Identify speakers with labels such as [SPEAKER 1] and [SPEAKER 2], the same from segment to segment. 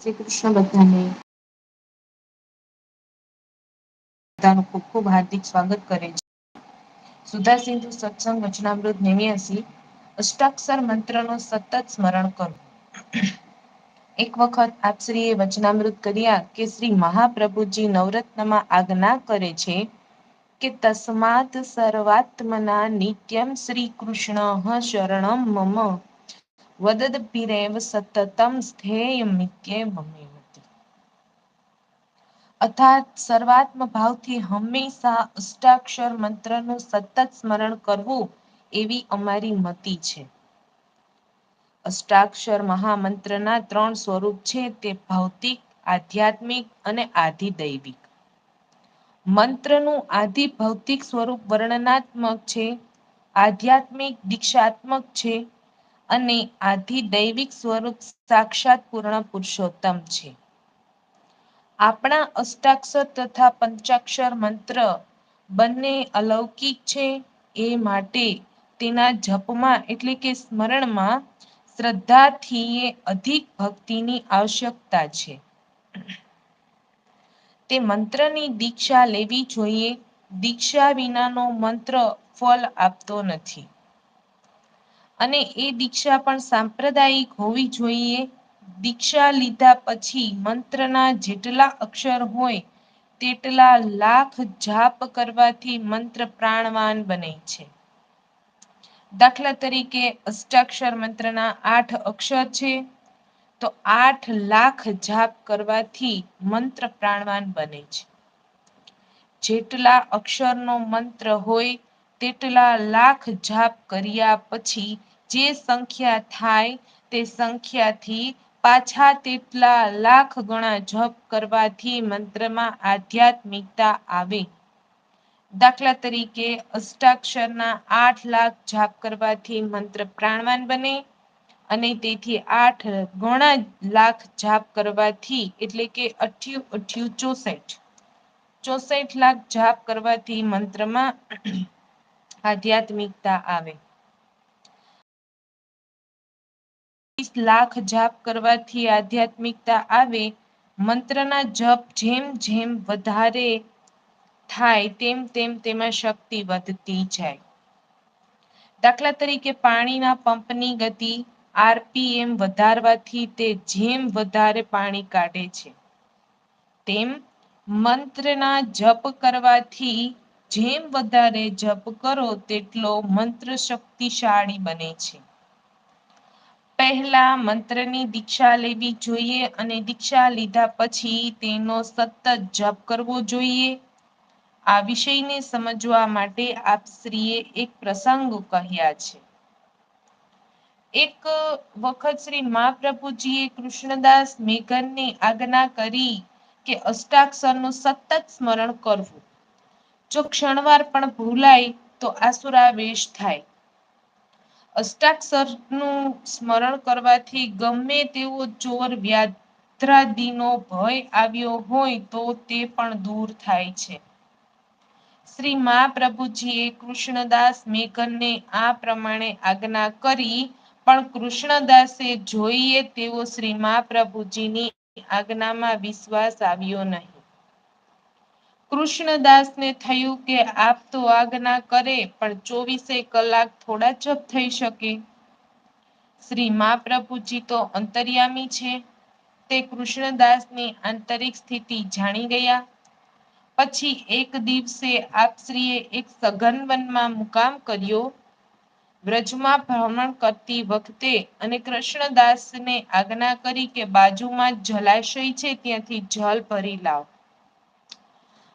[SPEAKER 1] શ્રી કૃષ્ણ બધાને. બધાનું ખૂબ ખૂબ હાર્દિક સ્વાગત કરે છે. સુધા સિંધુ સત્સંગ વચનામૃત નેવ્યાસી, અષ્ટાક્ષર મંત્રનો સતત સ્મરણ કરો. એક વખત આપશ્રીએ વચનામૃત કર્યા કે શ્રી મહાપ્રભુજી નવરત્નમાં આજ્ઞા કરે છે કે તસ્માત સર્વાત્મના નિત્યમ શ્રી કૃષ્ણ શરણમ મમ. વદદપીરેવ સતતમ સ્થેય મિત્ય મમે. અર્થાત સર્વાત્મ ભાવથી હંમેશા અષ્ટાક્ષર મંત્રનું સતત સ્મરણ કરવું એવી અમારી મતિ છે. અષ્ટાક્ષર મહામંત્રના ત્રણ સ્વરૂપ છે તે ભૌતિક, આધ્યાત્મિક અને આધિ દૈવિક. મંત્રનું આધિ ભૌતિક સ્વરૂપ વર્ણનાત્મક છે. આધ્યાત્મિક દીક્ષાત્મક છે. અને આધિ દૈવિક સ્વરૂપ સાક્ષાત પૂર્ણ પુરુષોત્તમ છે. આપણા અષ્ટાક્ષર તથા પંચાક્ષર મંત્ર બંને અલૌકિક છે એ માટે તેના જપમાં એટલે કે સ્મરણમાં શ્રદ્ધાથી એ અધિક ભક્તિની આવશ્યકતા છે. તે મંત્રની દીક્ષા લેવી જોઈએ. દીક્ષા વિનાનો મંત્ર ફળ આપતો નથી. અને એ દીક્ષા પણ સાંપ્રદાયિક હોવી જોઈએ. દીક્ષા લીધા પછી મંત્રના જેટલા અક્ષર હોય, તેટલા લાખ જાપ કરવાથી મંત્ર પ્રાણવાન બને છે. દાખલા તરીકે અષ્ટાક્ષર મંત્રના આઠ અક્ષર છે. તો આઠ લાખ જાપ કરવાથી મંત્ર પ્રાણવાન બને છે. જેટલા અક્ષરનો મંત્ર હોય, તેટલા લાખ જાપ કર્યા પછી જે સંખ્યા થાય તે સંખ્યાથી પાછા તેટલા લાખ ગણા જપ કરવાથી મંત્રમાં આધ્યાત્મિકતા આવે. દાખલા તરીકે અષ્ટાક્ષરના આઠ લાખ જાપ કરવાથી મંત્ર પ્રાણવાન બને. અને તેથી આઠ ગણા લાખ જાપ કરવાથી એટલે કે અઠ્યું અઠ્યું ચોસઠ ચોસઠ લાખ જાપ કરવાથી મંત્રમાં આધ્યાત્મિકતા આવે. લાખ જાપ કરવાથી આધ્યાત્મિકતા આવે. મંત્રના જપ જેમ જેમ વધારે થાય તેમ તેમ તેમાં શક્તિ વધતી જાય. દાખલા તરીકે પાણીના પંપની ગતિ આરપીએમ વધારવાથી તે જેમ વધારે પાણી કાઢે છે. તેમ મંત્રના જપ કરવાથી જેમ વધારે જપ કરો, તેટલો મંત્ર શક્તિશાળી બને છે. પહેલા મંત્રની દીક્ષા લેવી જોઈએ અને દીક્ષા લીધા પછી તેનો સતત જપ કરવો જોઈએ. આ વિષયને સમજવા માટે આપશ્રીએ એક પ્રસંગ કહ્યા છે. એક વખત શ્રી મહાપ્રભુજી એ કૃષ્ણદાસ મેઘનની આજ્ઞા કરી કે અષ્ટાક્ષરનું સતત સ્મરણ કરવું. જો ક્ષણવાર પણ ભૂલાય તો આસુરાવેશ થાય. અષ્ટાક્ષર સ્મરણ કરવાથી ગમે તેવો ચોર વ્યાધ્રાદીનો ભય આવ્યો હોય તો તે પણ દૂર થાય છે. શ્રી મહાપ્રભુજી એ કૃષ્ણદાસ મેઘનને આ પ્રમાણે આજ્ઞા કરી, પણ કૃષ્ણદાસે જોઈએ તેવો શ્રી મહાપ્રભુજીની આજ્ઞામાં વિશ્વાસ આવ્યો નહીં. કૃષ્ણદાસ ને થયું કે આપ તો આજ્ઞા કરે, પણ ચોવીસે કલાક થોડા જપ થઈ શકે. શ્રી મહાપ્રભુજી તો અંતર્યામી છે. તે કૃષ્ણદાસની આંતરિક સ્થિતિ જાણી ગયા. પછી એક દિવસે આપશ્રીએ એક સઘન વનમાં મુકામ કર્યો. વ્રજમાં ભ્રમણ કરતી વખતે અને કૃષ્ણદાસને આજ્ઞા કરી કે બાજુમાં જલાશય છે, ત્યાંથી જલ ભરી લાવ.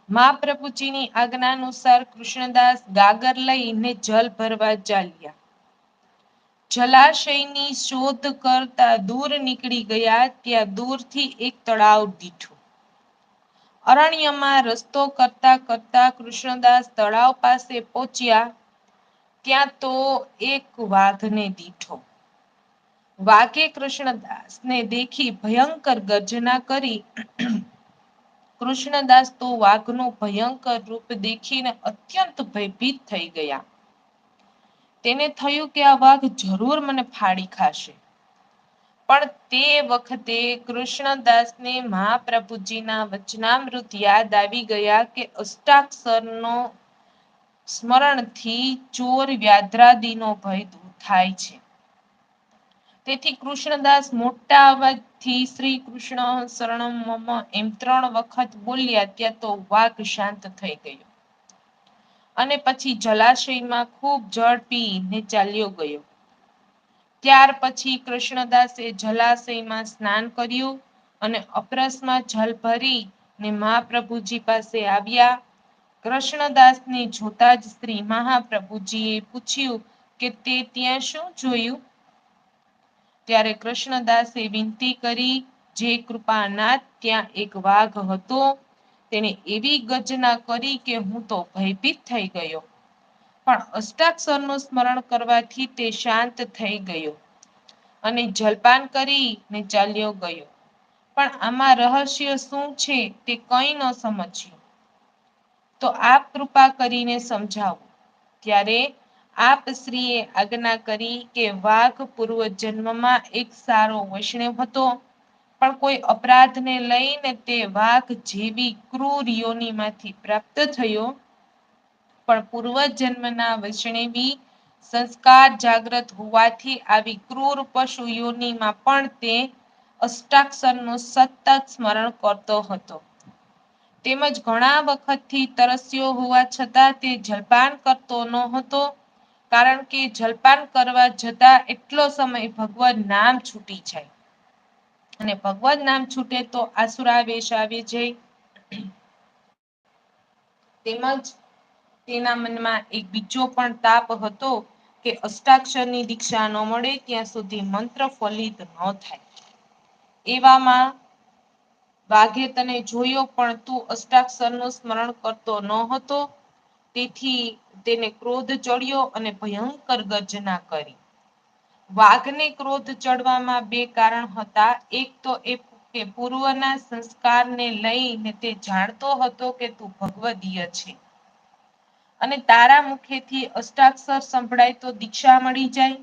[SPEAKER 1] મહાપ્રભુજીની આજ્ઞાનુસાર કૃષ્ણદાસ ગાગર લઈને જલ ભરવા ચાલ્યા. જલાશયની શોધ કરતા દૂર નીકળી ગયા ત્યાં દૂરથી એક તળાવ દીઠું. અરણ્યમાં રસ્તો કરતા કરતા કૃષ્ણદાસ તળાવ પાસે પહોંચ્યા ત્યાં તો એક વાઘને દીઠો. વાઘે કૃષ્ણદાસને દેખી ભયંકર ગર્જના કરી. કૃષ્ણદાસ તો વાઘનું ભયંકર રૂપ દેખીને અત્યંત ભયભીત થઈ ગયા. તેને થયું કે આ વાઘ જરૂર મને ફાડી ખાશે. પણ તે વખતે કૃષ્ણદાસને મહાપ્રભુજીના વચનામૃત યાદ આવી ગયા કે અષ્ટાક્ષરનો સ્મરણથી ચોર વ્યાધ્રાદીનો ભય દૂર થાય છે. તેથી કૃષ્ણદાસ મોટા અવાજથી શ્રી કૃષ્ણ શરણમ મમ એમ ત્રણ વખત બોલ્યા, ત્યાં તો વાઘ શાંત થઈ ગયો. અને પછી જલાશયમાં ખૂબ જળ પી ને ચાલ્યો ગયો. ત્યાર પછી કૃષ્ણદાસે જલાશયમાં સ્નાન કર્યું. અને અપરસમાં જલ ભરી ને મહાપ્રભુજી પાસે આવ્યા. કૃષ્ણદાસને જોતા જ શ્રી મહાપ્રભુજી એ પૂછ્યું કે તે ત્યાં શું જોયું? ત્યારે કૃષ્ણદાસે વિનંતી કરી, જે કૃપાનાથ ત્યાં એક વાઘ હતો. તેને એવી ગર્જના કરી કે હું તો ભયભીત થઈ ગયો. પણ અષ્ટાક્ષરનું સ્મરણ કરવાથી તે શાંત થઈ ગયો. અને જલપાન કરીને ચાલ્યો ગયો. પણ આમાં રહસ્ય શું છે તે કંઈ ન સમજ્યું. તો આપ કૃપા કરીને સમજાવો ત્યારે આપ શ્રી આજ્ઞા કરી કે વાઘ પૂર્વ જન્મમાં એક સારો વૈષ્ણવ હતો. પણ કોઈ અપરાધને લઈને તે વાઘ જેવી ક્રૂર યોનિમાંથી પ્રાપ્ત થયો. પણ પૂર્વ જન્મના વૈષ્ણવી સંસ્કાર જાગ્રત હોવાથી આવી ક્રૂર પશુ યોનીમાં પણ તે અષ્ટાક્ષરનું સતત સ્મરણ કરતો હતો. તેમજ ઘણા વખતથી તરસ્યો હોવા છતાં તે જલપાન કરતો ન હતો. કારણ કે જલપાન કરવા જતા એટલો સમય ભગવાન નામ છૂટી જાય. અને ભગવત નામ છૂટે તો આસુરાવેશ આવી જાય તેમજ તેના મનમાં એક બીજો પણ તાપ હતો. કે અષ્ટાક્ષરની દીક્ષા ન મળે ત્યાં સુધી મંત્ર ફલિત ન થાય. એવામાં વાઘે તને જોયો પણ તું અષ્ટાક્ષરનું સ્મરણ કરતો ન હતો. તેથી તેને ક્રોધ ચડ્યો અને ભયંકર ગર્જના કરી. વાઘને ક્રોધ ચડવામાં બે કારણ હતા એક તો એ કે પૂર્વના સંસ્કારને લઈને તે જાણતો હતો કે તું ભગવદીય છે. અને તારા મુખેથી અષ્ટાક્ષર સંભળાય તો દીક્ષા મળી જાય.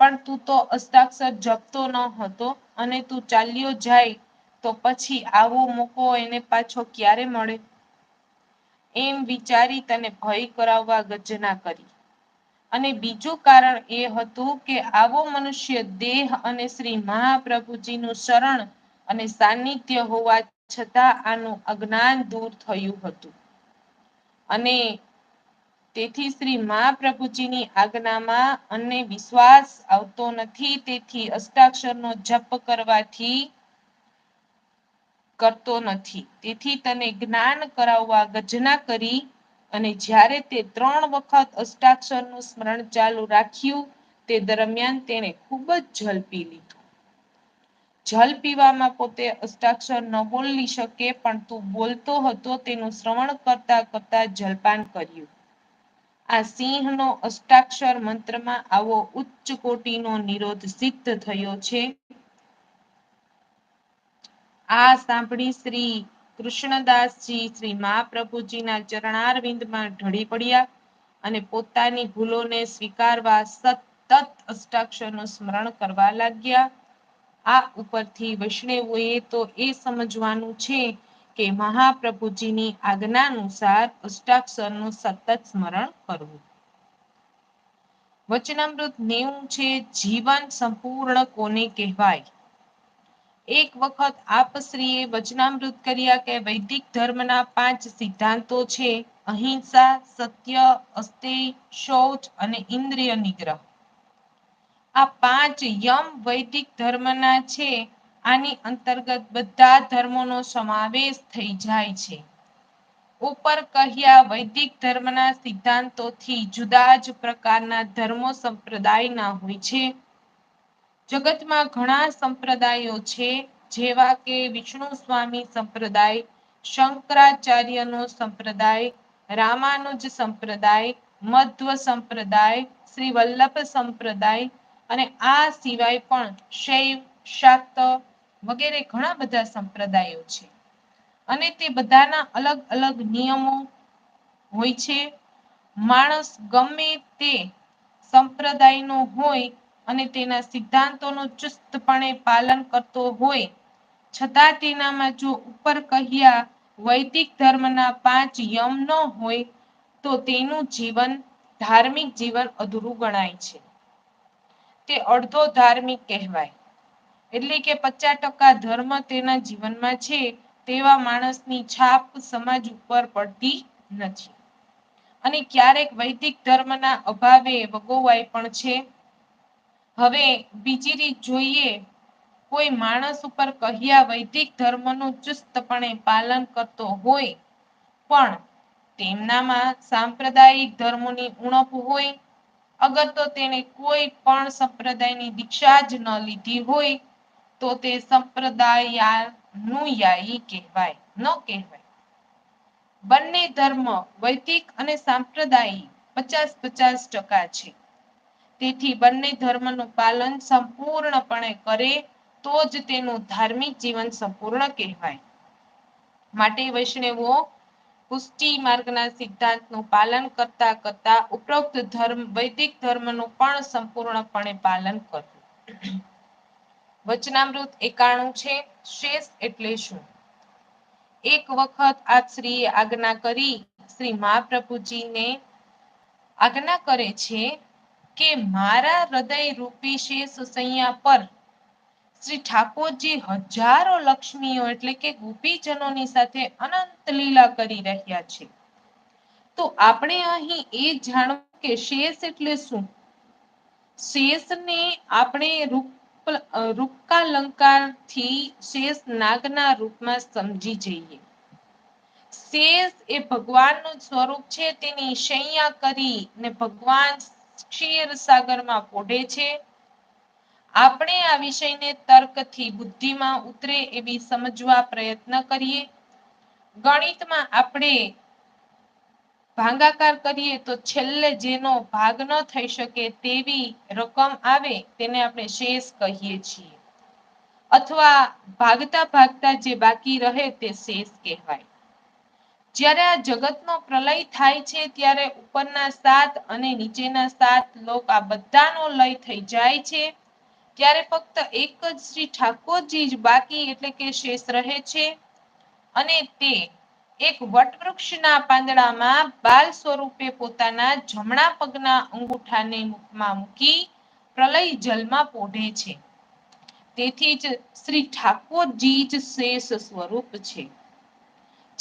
[SPEAKER 1] પણ તું તો અસ્તાક્ષર જપતો ન હતો અને તું ચાલ્યો જાય. તો પછી આવો મોકો એને પાછો ક્યારે મળે. એમ વિચારી તને ભય કરાવવા ગજના કરી. અને બીજું કારણ એ હતું કે આવો મનુષ્ય દેહ અને શ્રી મહાપ્રભુજીનું શરણ અને સાનિધ્ય હોવા છતાં આનું અજ્ઞાન દૂર થયું હતું. અને તેથી શ્રી મહાપ્રભુજીની આજ્ઞામાં અને વિશ્વાસ આવતો નથી, તેથી અષ્ટાક્ષરનો જપ કરવાથી કરતો નથી તેથી તને જ્ઞાન કરાવવા ગજના કરી. અને જ્યારે તે ત્રણ વખત અષ્ટાક્ષરનું સ્મરણ ચાલુ રાખ્યું. તે દરમિયાન તેણે ખૂબ જ જલ પી લીધું. જલ પીવામાં પોતે અષ્ટાક્ષર ન બોલી શકે, પણ તું બોલતો હતો તેનું શ્રવણ કરતા કરતા જલપાન કર્યું. આ સિંહનો અષ્ટાક્ષર મંત્રમાં આવો ઉચ્ચ કોટીનો નિરોધ સિદ્ધ થયો છે. આ સાંભળી શ્રી કૃષ્ણદાસજી શ્રી મહાપ્રભુજીના ચરણારવિંદમાં ઢળી પડ્યા. અને પોતાની ભૂલોને સ્વીકારવા સતત અષ્ટાક્ષરનું સ્મરણ કરવા લાગ્યા આ ઉપરથી વૈષ્ણવોએ તો એ સમજવાનું છે. કે મહાપ્રભુજીની આજ્ઞા અનુસાર અષ્ટાક્ષરનું સતત સ્મરણ કરવું. વચનામૃત નેવું છે, જીવન સંપૂર્ણ કોને કહેવાય. એક વખત આપશ્રીએ વચનામૃત કર્યા કે વૈદિક ધર્મના પાંચ સિદ્ધાંતો છે. અહિંસા, સત્ય અસ્તેય શૌચ અને ઇન્દ્રિય નિગ્રહ. આ પાંચ યમ વૈદિક ધર્મના છે. આની અંતર્ગત બધા ધર્મોનો સમાવેશ થઈ જાય છે. ઉપર કહ્યા વૈદિક ધર્મના સિદ્ધાંતોથી જુદા જ પ્રકારના ધર્મો સંપ્રદાય ના હોય છે. જગતમાં ઘણા સંપ્રદાયો છે. જેવા કે વિષ્ણુ સ્વામી સંપ્રદાય, શંકરાચાર્યનો સંપ્રદાય, રામાનુજ સંપ્રદાય, મધ્વ સંપ્રદાય શ્રી વલ્લભ સંપ્રદાય અને આ સિવાય પણ શૈવ, શાક્ત વગેરે ઘણા બધા સંપ્રદાયો છે. અને તે બધાના અલગ અલગ નિયમો હોય છે. માણસ ગમે તે સંપ્રદાયનો હોય અને તેના સિદ્ધાંતોનું ચુસ્તપણે પાલન કરતો હોય છતાં તેનામાં જો ઉપર કહ્યા વૈદિક ધર્મના પાંચ યમ ન હોય, તો તેનું જીવન ધાર્મિક જીવન અધૂરું ગણાય છે. તે અડધો ધાર્મિક કહેવાય. એટલે કે પચાસ ટકા ધર્મ તેના જીવનમાં છે. તેવા માણસની છાપ સમાજ ઉપર પડતી નથી. અને ક્યારેક વૈદિક ધર્મના અભાવે વગોવાય પણ છે. હવે બીજી રીત જોઈએ, કોઈ માણસ ઉપર કહ્યા વૈદિક ધર્મનું ચુસ્તપણે પાલન કરતો હોય, પણ તેમનામાં સાંપ્રદાયિક ધર્મોની ઉણપ હોય, અગર તો તેણે કોઈ પણ સંપ્રદાયની દીક્ષા જ ન લીધી હોય, તો તે સંપ્રદાયાનુયાયી કહેવાય, ન કહેવાય. બંને ધર્મ વૈદિક અને સાંપ્રદાયિક પચાસ પચાસ ટકા છે. તેથી બંને ધર્મનું પાલન સંપૂર્ણપણે કરે, તો જ તેનું ધાર્મિક જીવન સંપૂર્ણ કહેવાય. માટે વૈષ્ણવો પુષ્ટિ માર્ગના સિદ્ધાંતનું પાલન કરતા કરતા ઉપરોક્ત ધર્મ, વૈદિક ધર્મનું પણ સંપૂર્ણપણે પાલન કરવું. વચનામૃત એકાણું છે શેષ એટલે શું? એક વખત આપ શ્રી એ આજ્ઞા કરી, શ્રી મહાપ્રભુજીને આજ્ઞા કરે છે કે મારા હૃદય રૂપી શેષ સૈયા પર શ્રી ઠાકોરજી હજારો લક્ષ્મીઓ એટલે કે ગોપીજનોની સાથે અનંત લીલા કરી રહ્યા છે. તો આપણે અહીં એ જાણવું કે શેષ એટલે શું? શેષને આપણે રૂપ રૂપકાલંકારથી શેષ નાગના રૂપમાં સમજી જઈએ. શેષ એ ભગવાનનું સ્વરૂપ છે, તેની શૈયા કરી ને ભગવાન ક્ષીર સાગરમાં પોઢે છે. આપણે આ વિષયને તર્કથી, બુદ્ધિમાં ઉતરે એવી સમજવા પ્રયત્ન કરીએ. ગણિતમાં આપણે ભાગાકાર કરીએ તો છેલ્લે જેનો ભાગ ન થઈ શકે તેવી રકમ આવે તેને આપણે શેષ કહીએ છીએ. અથવા ભાગતા ભાગતા જે બાકી રહે તે શેષ કહેવાય. જ્યારે આ જગતનો પ્રલય થાય છે ત્યારે ઉપરના સાત અને નીચેના સાત લોક આ બધાનો લય થઈ જાય છે. ત્યારે ફક્ત એક જ શ્રી ઠાકોરજી જ બાકી એટલે કે શેષ રહે છે. અને તે એક વટવૃક્ષના પાંદડામાં બાલ સ્વરૂપે પોતાના જમણા પગના અંગૂઠાને મુખમાં મૂકી પ્રલય જલમાં પોઢે છે. તેથી જ શ્રી ઠાકોરજી જ શેષ સ્વરૂપ છે.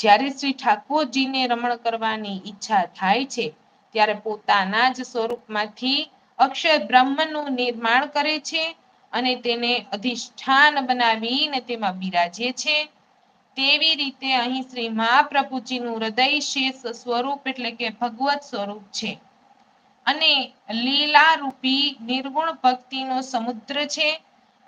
[SPEAKER 1] જ્યારે શ્રી ઠાકોરજીને રમણ કરવાની ઈચ્છા થાય છે. ત્યારે પોતાના જ સ્વરૂપમાંથી અક્ષર બ્રહ્મનું નિર્માણ કરે છે. અને તેને અધિષ્ઠાન બનાવીને તેમાં બિરાજે છે. તેવી રીતે અહીં શ્રી મહાપ્રભુજીનું હૃદય શેષ સ્વરૂપ એટલે કે ભગવત સ્વરૂપ છે. અને લીલા રૂપી નિર્ગુણ ભક્તિનો સમુદ્ર છે.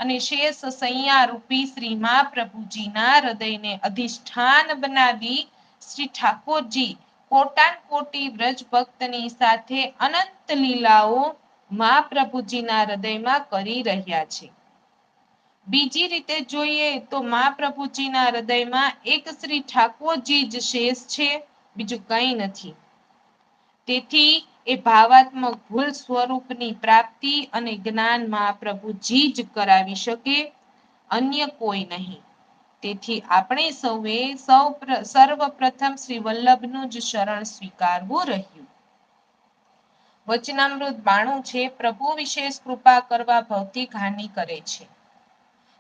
[SPEAKER 1] અને શેષ સૈયા રૂપી શ્રી મહાપ્રભુજી હૃદયને અધિષ્ઠાન બનાવી શ્રી ઠાકોરજી કોટાન કોટી વ્રજ ભક્તની સાથે અનંત લીલાઓ ના હૃદયમાં કરી રહ્યા છે. બીજી રીતે જોઈએ તો મહાપ્રભુજીના હૃદયમાં એક શ્રી ઠાકોરજી જ શેષ છે, બીજું કંઈ નથી. તેથી એ ભાવાત્મક ભૂલ સ્વરૂપની પ્રાપ્તિ અને જ્ઞાનમાં પ્રભુજી જ કરાવી શકે અન્ય કોઈ નહીં. તેથી આપણે સૌએ સૌ સર્વપ્રથમ શ્રી વલ્લભનું જ શરણ સ્વીકારવું રહ્યું. વચનામૃત બાણું છે, પ્રભુ વિશેષ કૃપા કરવા ભૌતિક હાનિ કરે છે.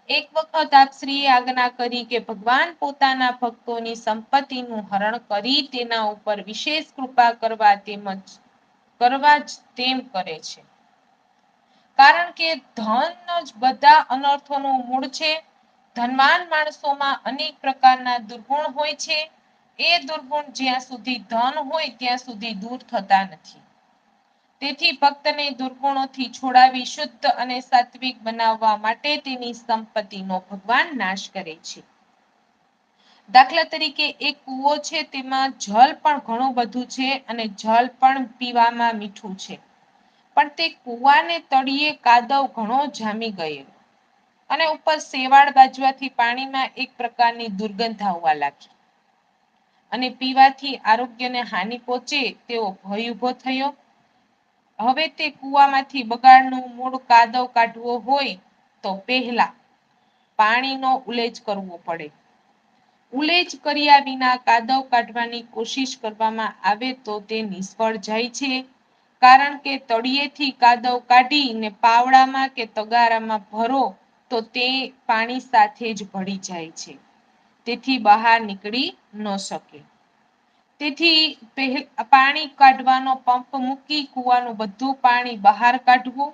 [SPEAKER 1] એક વખત આપ શ્રી એ આજ્ઞા કરી કે ભગવાન પોતાના ભક્તોની સંપત્તિનું હરણ કરી તેના ઉપર વિશેષ કૃપા કરવા તેમજ કરવા જ તેમ કરે છે. કારણ કે ધન જ બધા અનર્થો મૂળ છે. ધનવાન માણસોમાં અનેક પ્રકારના દુર્ગુણ હોય છે. એ દુર્ગુણ જ્યાં સુધી ધન હોય ત્યાં સુધી દૂર થતા નથી. તેથી ભક્તને દુર્ગુણોથી છોડાવી શુદ્ધ અને સાત્વિક બનાવવા માટે તેની સંપત્તિનો ભગવાન નાશ કરે છે. દાખલા તરીકે એક કૂવો છે, તેમાં જલ પણ ઘણું બધું છે અને જળ પણ પીવામાં મીઠું છે. પણ તે કૂવાને તળિયે કાદવ ઘણો જામી ગયેલો અને ઉપર સેવાળ બાજવાથી પાણીમાં એક પ્રકારની દુર્ગંધ આવવા લાગી. અને પીવાથી આરોગ્યને હાનિ પહોંચે તેવો ભય ઊભો થયો. હવે તે કૂવામાંથી બગાડનું મૂળ કાદવ કાઢવો હોય તો પહેલા પાણીનો ઉલેજ કરવો પડે ઉલેચ કર્યા વિના કાદવ કાઢવાની કોશિશ કરવામાં આવે તો તે નિષ્ફળ જાય છે. કારણ કે તળિયેથી કાદવ કાઢીને પાવડામાં કે તગારામાં ભરો તો તે પાણી સાથે જ ભળી જાય છે. તેથી બહાર નીકળી ન શકે. તેથી પાણી કાઢવાનો પંપ મૂકી કૂવાનું બધું પાણી બહાર કાઢવું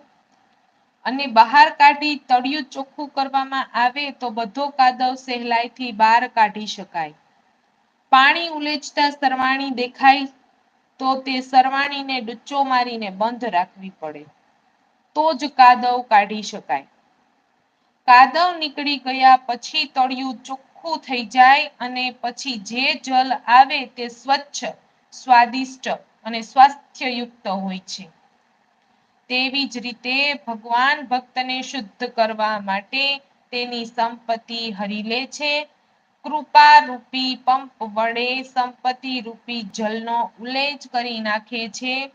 [SPEAKER 1] અને બહાર કાઢી તળિયું ચોખ્ખું કરવામાં આવે તો બધો કાદવ સહેલાઈથી બહાર કાઢી શકાય. પાણી ઉલેચતા સરવાણી દેખાય તો તે સરવાણીને ડુચ્ચો મારીને બંધ રાખવી પડે. તો જ કાદવ કાઢી શકાય. કાદવ નીકળી ગયા પછી તળિયું ચોખ્ખું થઈ જાય અને પછી જે જલ આવે તે સ્વચ્છ, સ્વાદિષ્ટ અને સ્વાસ્થ્યયુક્ત હોય છે. તેવી જ રીતે ભગવાન ભક્તને શુદ્ધ કરવા માટે તેની સંપત્તિ હરી લે છે. કૃપા રૂપી પંપ વડે સંપત્તિ રૂપી જલનો ઉલેજ કરી નાખે છે.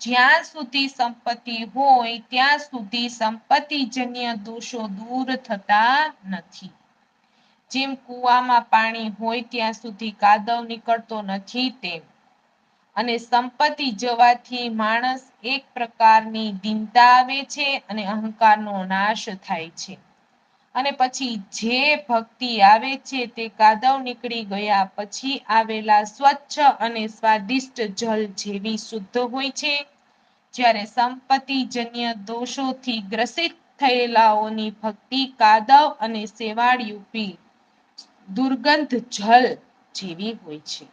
[SPEAKER 1] જ્યાં સુધી સંપત્તિ હોય, ત્યાં સુધી સંપત્તિજન્ય દોષો દૂર થતા નથી. જેમ કુવામાં પાણી હોય, ત્યાં સુધી કાદવ નીકળતો નથી તેમ. અને સંપત્તિ જવાથી માણસ એક પ્રકારની દીનતા આવે છે અને અહંકારનો નાશ થાય છે. અને પછી જે ભક્તિ આવે છે તે કાદવ નીકળી ગયા પછી આવેલા સ્વચ્છ અને સ્વાદિષ્ટ જલ જેવી શુદ્ધ હોય છે. જ્યારે સંપત્તિજન્ય દોષોથી ગ્રસિત થયેલાઓની ભક્તિ કાદવ અને શેવાળયુપી દુર્ગંધ જલ જેવી હોય છે.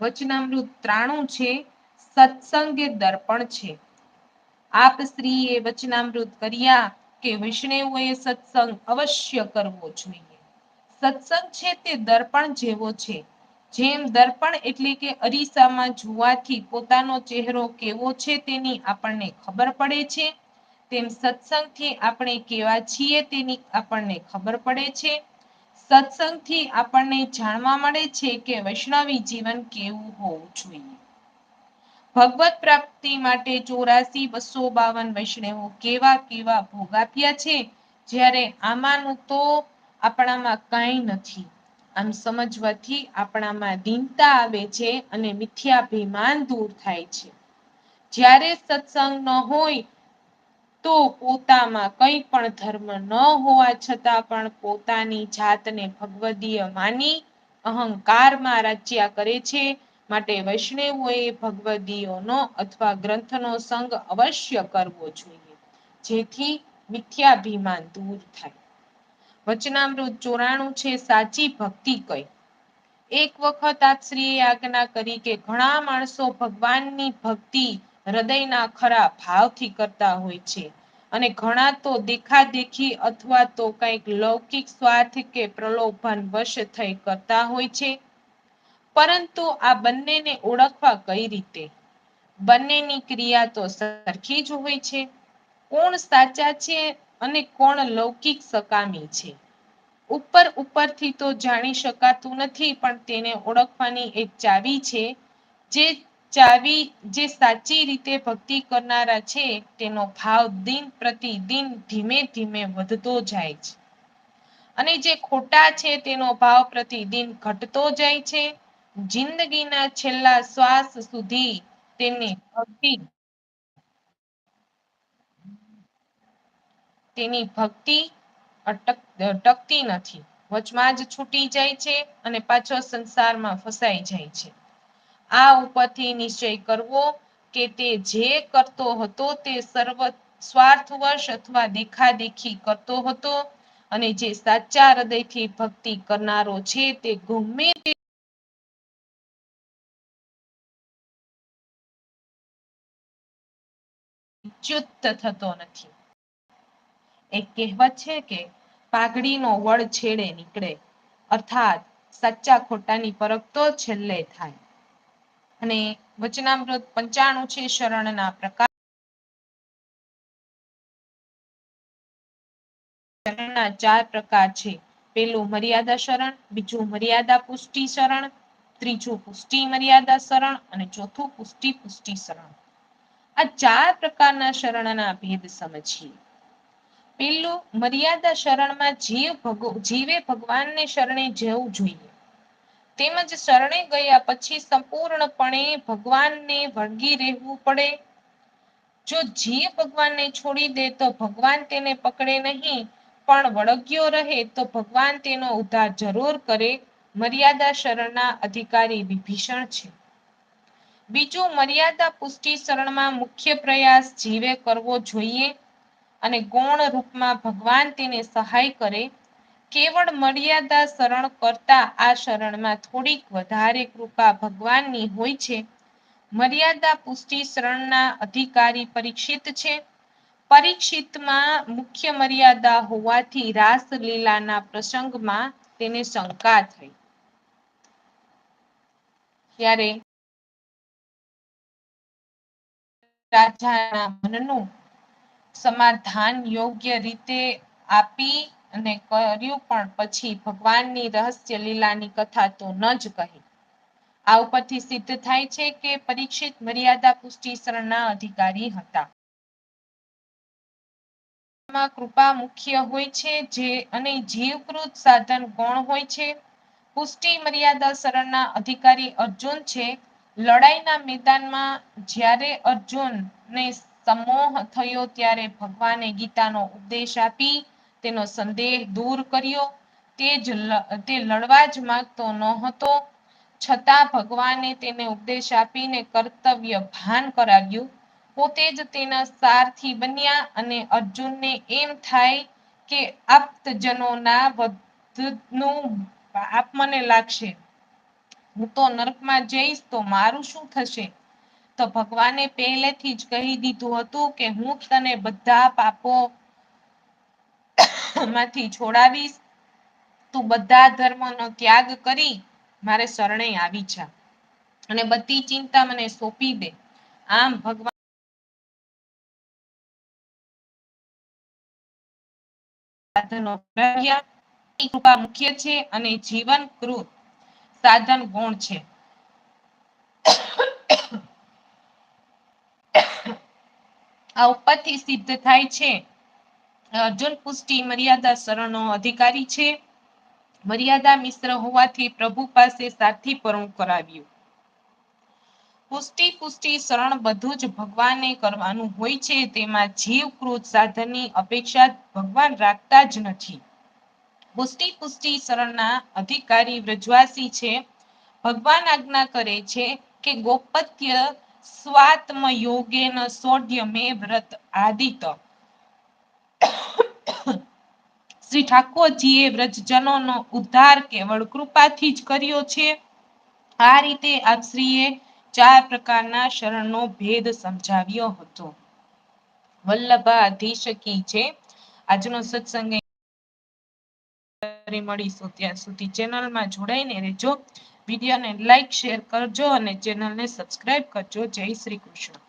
[SPEAKER 1] વચનામૃત ત્રાણું છે, સત્સંગે દર્પણ છે. આપ સ્ત્રી એ વચનામૃત કર્યા કે વૈષ્ણવોએ સત્સંગ અવશ્ય કરવો જોઈએ. સત્સંગ છે તે દર્પણ જેવો છે. જેમ દર્પણ એટલે કે અરીસામાં જોવાથી પોતાનો ચહેરો કેવો છે તેની આપણને ખબર પડે છે. તેમ સત્સંગથી આપણે કેવા છીએ તેની આપણને ખબર પડે છે. સત્સંગથી આપણને જાણવા મળે છે કે વૈષ્ણવી જીવન કેવું હોવું જોઈએ. ભગવત પ્રાપ્તિ માટે ચોરાસી, બસો બાવન વૈષ્ણવો કેવા કેવા ભોગાપ્યા છે? જ્યારે આમાંનું તો આપણામાં કાંઈ નથી. આમ સમજવાથી આપણામાં દીનતા આવે છે અને મિથ્યાભિમાન દૂર થાય છે. જ્યારે સત્સંગ ન હોય તો પોતામાં કંઈ પણ ધર્મ ન હોવા છતાં પણ પોતાની જાતને ભગવદીય માની, અહંકારમાં રાજ્યા કરે છે. માટે વૈષ્ણવોએ ભગવદીયોનો અથવા ગ્રંથનો સંગ અવશ્ય કરવો જોઈએ, જેથી મિથ્યાભિમાન દૂર થાય. વચનામૃત ચોરાણું છે, સાચી ભક્તિ કઈ? એક વખત આશ્રીએ આજ્ઞા કરી કે ઘણા માણસો ભગવાનની ભક્તિ હૃદયના ખરા ભાવથી કરતા હોય છે. અને ઘણા તો દેખા દેખી અથવા તો કંઈક લૌકિક સ્વાર્થ કે પ્રલોભન વશ થઈ કરતા હોય છે. પરંતુ આ બંનેને ઓળખવા કઈ રીતે? બંનેની ક્રિયા તો સરખી જ હોય છે. કોણ સાચા છે અને કોણ લૌકિક સકામી છે. ઉપર ઉપરથી તો જાણી શકાતું નથી પણ તેને ઓળખવાની એક ચાવી છે, જે ચાવી જે સાચી રીતે ભક્તિ કરનારા છે, તેનો ભાવ દિન પ્રતિદિન ધીમે ધીમે વધતો જાય છે. અને જે ખોટા છે, તેનો ભાવ પ્રતિદિન ઘટતો જાય છે. જિંદગીના છેલ્લા શ્વાસ સુધી તેને ભક્તિ તેની ભક્તિ અટક ટકતી નથી. વચમાં જ છૂટી જાય છે અને પાછો સંસારમાં ફસાઈ જાય છે. આ ઉપરથી નિશ્ચય કરવો કે તે જે કરતો હતો તે સર્વ સ્વાર્થવશ અથવા દેખાદેખી કરતો હતો અને જે સાચા હૃદયથી ભક્તિ કરનારો છે તે ગમે તે ચ્યુત થતો નથી. એક કહેવત છે કે પાઘડીનો વડ છેડે નીકળે. અર્થાત સાચા ખોટાની પરખ તો છેલ્લે થાય. અને વચનામૃત પંચાણું છે શરણના પ્રકાર. શરણના ચાર પ્રકાર છે. પેલું મર્યાદા શરણ, બીજું મર્યાદા પુષ્ટિ શરણ, ત્રીજું પુષ્ટિ મર્યાદા શરણ અને ચોથું પુષ્ટિ પુષ્ટિ શરણ. આ ચાર પ્રકારના શરણના ભેદ સમજીએ. પેલું મર્યાદા શરણમાં જીવ જીવે ભગવાનને શરણે જવું જોઈએ. તેમજ શરણે ગયા પછી સંપૂર્ણપણે ભગવાનને વળગી રહેવું પડે. જો જીવ ભગવાનને છોડી દે તો ભગવાન તેને પકડે નહીં, પણ વળગ્યો રહે તો ભગવાન તેનો ઉદ્ધાર જરૂર કરે. મર્યાદા શરણના અધિકારી વિભીષણ છે. બીજું, મર્યાદા પુષ્ટિ શરણમાં મુખ્ય પ્રયાસ જીવે કરવો જોઈએ અને ગૌણ રૂપમાં ભગવાન તેને સહાય કરે. કેવળ મર્યાદા શરણ કરતા આ શરણમાં થોડીક વધારે કૃપા ભગવાનની હોય છે. મર્યાદા પુષ્ટિ શરણના અધિકારી પરીક્ષિત છે. પરીક્ષિતમાં મુખ્ય મર્યાદા હોવાથી રાસલીલાના પ્રસંગમાં તેને શંકા થઈ. ત્યારે રાજાના મનનું સમાધાન યોગ્ય રીતે આપી અને કર્યું પણ પછી ભગવાનની રહસ્ય લીલાની કથા તો ન જ કહી. આ ઉપરથી સિદ્ધ થાય છે કે પરીક્ષિત મર્યાદા પુષ્ટિ અધિકારી હતા. કૃપા મુખ્ય હોય છે જે અને જીવકૃત સાધન ગૌણ હોય છે. પુષ્ટિ મર્યાદા શરણના અધિકારી અર્જુન છે. લડાઈના મેદાનમાં જ્યારે અર્જુન ને સમોહ થયો ત્યારે ભગવાને ગીતાનો ઉપદેશ આપી તેનો સંદેહ દૂર કર્યો. તે જ તે લડવા જ માંગતો ન હતો છતાં ભગવાને તેને ઉપદેશ આપીને કર્તવ્ય ભાન કરાવ્યું. પોતે જ તેના સારથી બન્યા અને અર્જુનને એમ થાય કે આપ્તજનોના વધનું પાપ મને લાગશે. હું તો નર્કમાં જઈશ તો મારું શું થશે? તો ભગવાને પહેલેથી જ કહી દીધું હતું કે હું તને બધા પાપો માંથી છોડાવીશ. તું બધા ધર્મનો ત્યાગ કરી મારે શરણે આવી જા અને બધી ચિંતા મને સોંપી દે. આમ ભગવાન મુખ્ય છે અને જીવન કૃત સાધન ગુણ છે. આ ઉપરથી સિદ્ધ થાય છે. અર્જુન પુષ્ટિ મર્યાદા શરણનો અધિકારી છે. મર્યાદા મિશ્ર હોવાથી પ્રભુ પાસે સાથી પરણું કરાવ્યું. પુષ્ટિ પુષ્ટિ શરણ બધું જ ભગવાને કરવાનું હોય છે, તેમાં જીવકૃત સાધનની અપેક્ષા ભગવાન રાખતા જ નથી. પુષ્ટિ પુષ્ટિ શરણના અધિકારી વ્રજવાસી છે. ભગવાન આજ્ઞા કરે છે કે ગોપત્ય સ્વાત્મ યોગેન સોડ્ય મે વ્રત આદિત. શ્રી ઠાકોરજીએ વ્રજજનોનો ઉદ્ધાર કેવળ કૃપાથી જ કર્યો છે. આ રીતે આપશ્રીએ ચાર પ્રકારના શરણનો ભેદ સમજાવ્યો હતો. વલ્લભાધીશ કી છે. આજનો સત્સંગ મળીશું ત્યાં સુધી ચેનલમાં જોડાઈને રહેજો. વિડીયોને લાઈક, શેર કરજો અને ચેનલને સબસ્ક્રાઇબ કરજો. જય શ્રી કૃષ્ણ.